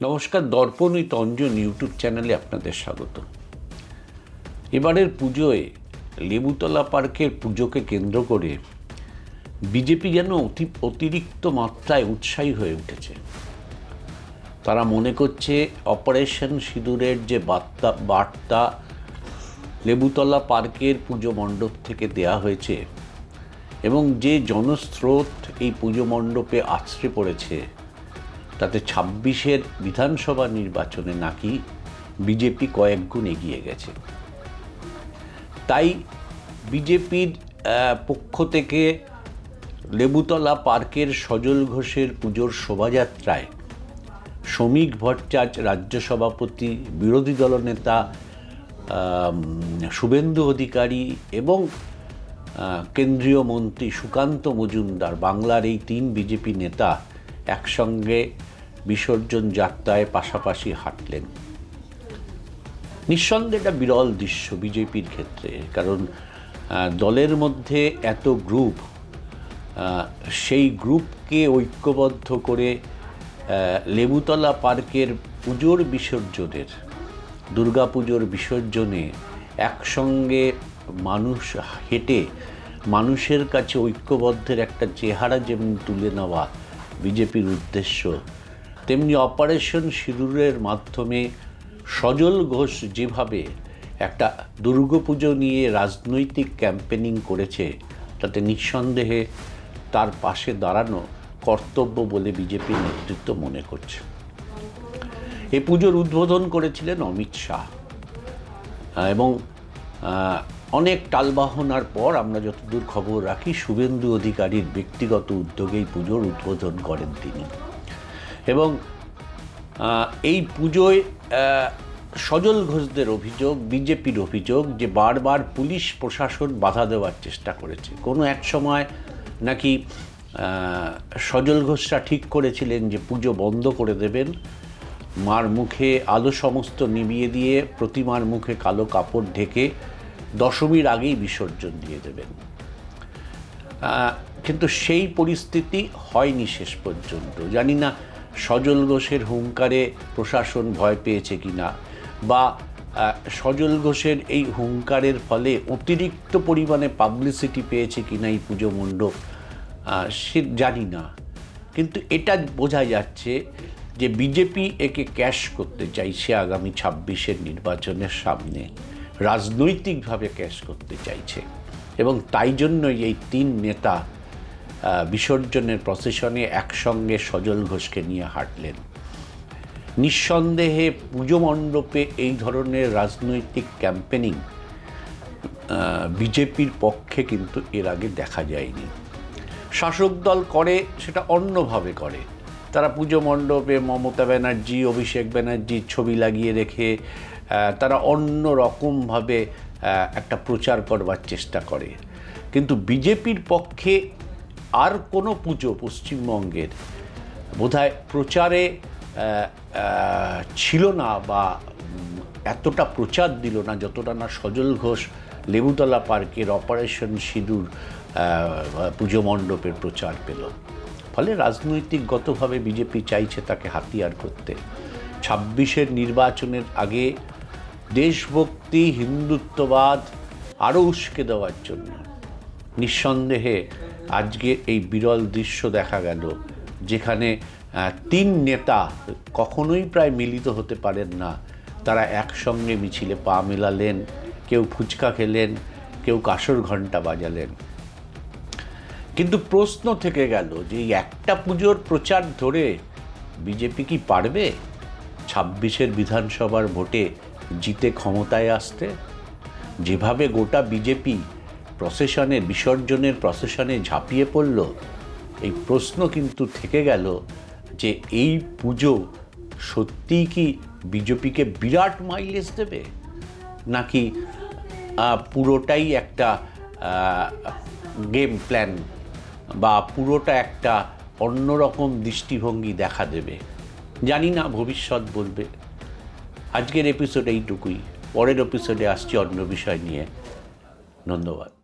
নমস্কার, দর্পণ ওই তঞ্জন ইউটিউব চ্যানেলে আপনাদের স্বাগত। এবারের পুজোয় লেবুতলা পার্কের পুজোকে কেন্দ্র করে বিজেপি যেন অতি অতিরিক্ত মাত্রায় উৎসাহী হয়ে উঠেছে। তারা মনে করছে অপারেশন সিঁদুরের যে বার্তা বার্তা লেবুতলা পার্কের পুজো মণ্ডপ থেকে দেয়া হয়েছে এবং যে জনস্রোত এই পুজো মণ্ডপে আছড়ে পড়েছে তাতে ছাব্বিশের বিধানসভা নির্বাচনে নাকি বিজেপি কয়েক গুণ এগিয়ে গেছে। তাই বিজেপির পক্ষ থেকে লেবুতলা পার্কের সজল ঘোষের পুজোর শোভাযাত্রায় শ্রমিক ভট্টাচার্য রাজ্য সভাপতি, বিরোধী দলনেতা শুভেন্দু অধিকারী এবং কেন্দ্রীয় মন্ত্রী সুকান্ত মজুমদার, বাংলার এই তিন বিজেপি নেতা একসঙ্গে বিসর্জন যাত্রায় পাশাপাশি হাঁটলেন। নিঃসন্দেহে এটা বিরল দৃশ্য বিজেপির ক্ষেত্রে, কারণ দলের মধ্যে এত গ্রুপ সেই গ্রুপকে ঐক্যবদ্ধ করে লেবুতলা পার্কের পুজোর বিসর্জনের, দুর্গাপুজোর বিসর্জনে একসঙ্গে মানুষ হেঁটে মানুষের কাছে ঐক্যবদ্ধের একটা চেহারা যেমন তুলে নেওয়া বিজেপির উদ্দেশ্য, তেমনি অপারেশন সিঁদুরের মাধ্যমে সজল ঘোষ যেভাবে একটা দুর্গাপুজো নিয়ে রাজনৈতিক ক্যাম্পেনিং করেছে, তাতে নিঃসন্দেহে তার পাশে দাঁড়ানো কর্তব্য বলে বিজেপি নেতৃত্ব মনে করছে। এ পুজোর উদ্বোধন করেছিলেন অমিত শাহ। এবং অনেক টালবাহনার পর আমরা যতদূর খবর রাখি, শুভেন্দু অধিকারীর ব্যক্তিগত উদ্যোগেই পুজোর উদ্বোধন করেন তিনি। এবং এই পুজোয় সজল ঘোষদের অভিযোগ, বিজেপির অভিযোগ যে বারবার পুলিশ প্রশাসন বাধা দেওয়ার চেষ্টা করেছে। কোনো এক সময় নাকি সজল ঘোষরা ঠিক করেছিলেন যে পুজো বন্ধ করে দেবেন, মার মুখে আলো সমস্ত নিভিয়ে দিয়ে প্রতিমার মুখে কালো কাপড় ঢেকে দশমীর আগেই বিসর্জন দিয়ে দেবেন। কিন্তু সেই পরিস্থিতি হয়নি শেষ পর্যন্ত। জানি না সজল ঘোষের হুঙ্কারে প্রশাসন ভয় পেয়েছে কিনা বা আহ, সজল ঘোষের এই হুঙ্কারের ফলে অতিরিক্ত পরিমাণে পাবলিসিটি পেয়েছে কিনা এই পুজো মণ্ডপ সে জানি না। কিন্তু এটা বোঝা যাচ্ছে যে বিজেপি একে ক্যাশ করতে চাইছে আগামী ছাব্বিশের নির্বাচনের সামনে। রাজনৈতিকভাবে ক্যাশ করতে চাইছে। এবং তাই জন্যই এই তিন নেতা বিসর্জনের প্রসেশনে একসঙ্গে সজল ঘোষকে নিয়ে হাঁটলেন। নিঃসন্দেহে পুজো মণ্ডপে এই ধরনের রাজনৈতিক ক্যাম্পেনিং বিজেপির পক্ষে কিন্তু এর আগে দেখা যায়নি। শাসক দল করে, সেটা অন্যভাবে করে। তারা পুজো মণ্ডপে মমতা ব্যানার্জি, অভিষেক ব্যানার্জির ছবি লাগিয়ে রেখে তারা অন্য রকমভাবে একটা প্রচার করবার চেষ্টা করে। কিন্তু বিজেপির পক্ষে আর কোনো পুজো পশ্চিমবঙ্গের বোধহয় প্রচারে ছিল না বা এতটা প্রচার দিল না যতটা না সজল ঘোষ লেবুতলা পার্কের অপারেশন সিঁদুর পুজো মণ্ডপের প্রচার পেল। ফলে রাজনৈতিকগতভাবে বিজেপি চাইছে তাকে হাতিয়ার করতে। ছাব্বিশের নির্বাচনের আগে দেশভক্তি, হিন্দুত্ববাদ আরও উস্কে দেওয়ার জন্য। নিঃসন্দেহে আজকে এই বিরল দৃশ্য দেখা গেল, যেখানে তিন নেতা কখনোই প্রায় মিলিত হতে পারেন না। তারা একসঙ্গে মিছিলে পা মেলালেন, কেউ ফুচকা খেলেন, কেউ কাসর ঘণ্টা বাজালেন। কিন্তু প্রশ্ন থেকে গেল যে একটা পুজোর প্রচার ধরে বিজেপি কি পারবে? ছাব্বিশের বিধানসভার ভোটে জিতে ক্ষমতায় আসতে? যেভাবে গোটা বিজেপি প্রসেশনে, বিসর্জনের প্রসেশনে ঝাঁপিয়ে পড়ল, এই প্রশ্ন কিন্তু থেকে গেল যে এই পুজো সত্যিই কি বিজেপিকে বিরাট মাইলেজ দেবে? নাকি পুরোটাই একটা গেম প্ল্যান বা পুরোটা একটা অন্যরকম দৃষ্টিভঙ্গি দেখা দেবে। জানি না, ভবিষ্যৎ বলবে। আজকের এপিসোড এইটুকুই। পরের এপিসোডে আসছি অন্য বিষয় নিয়ে। ধন্যবাদ।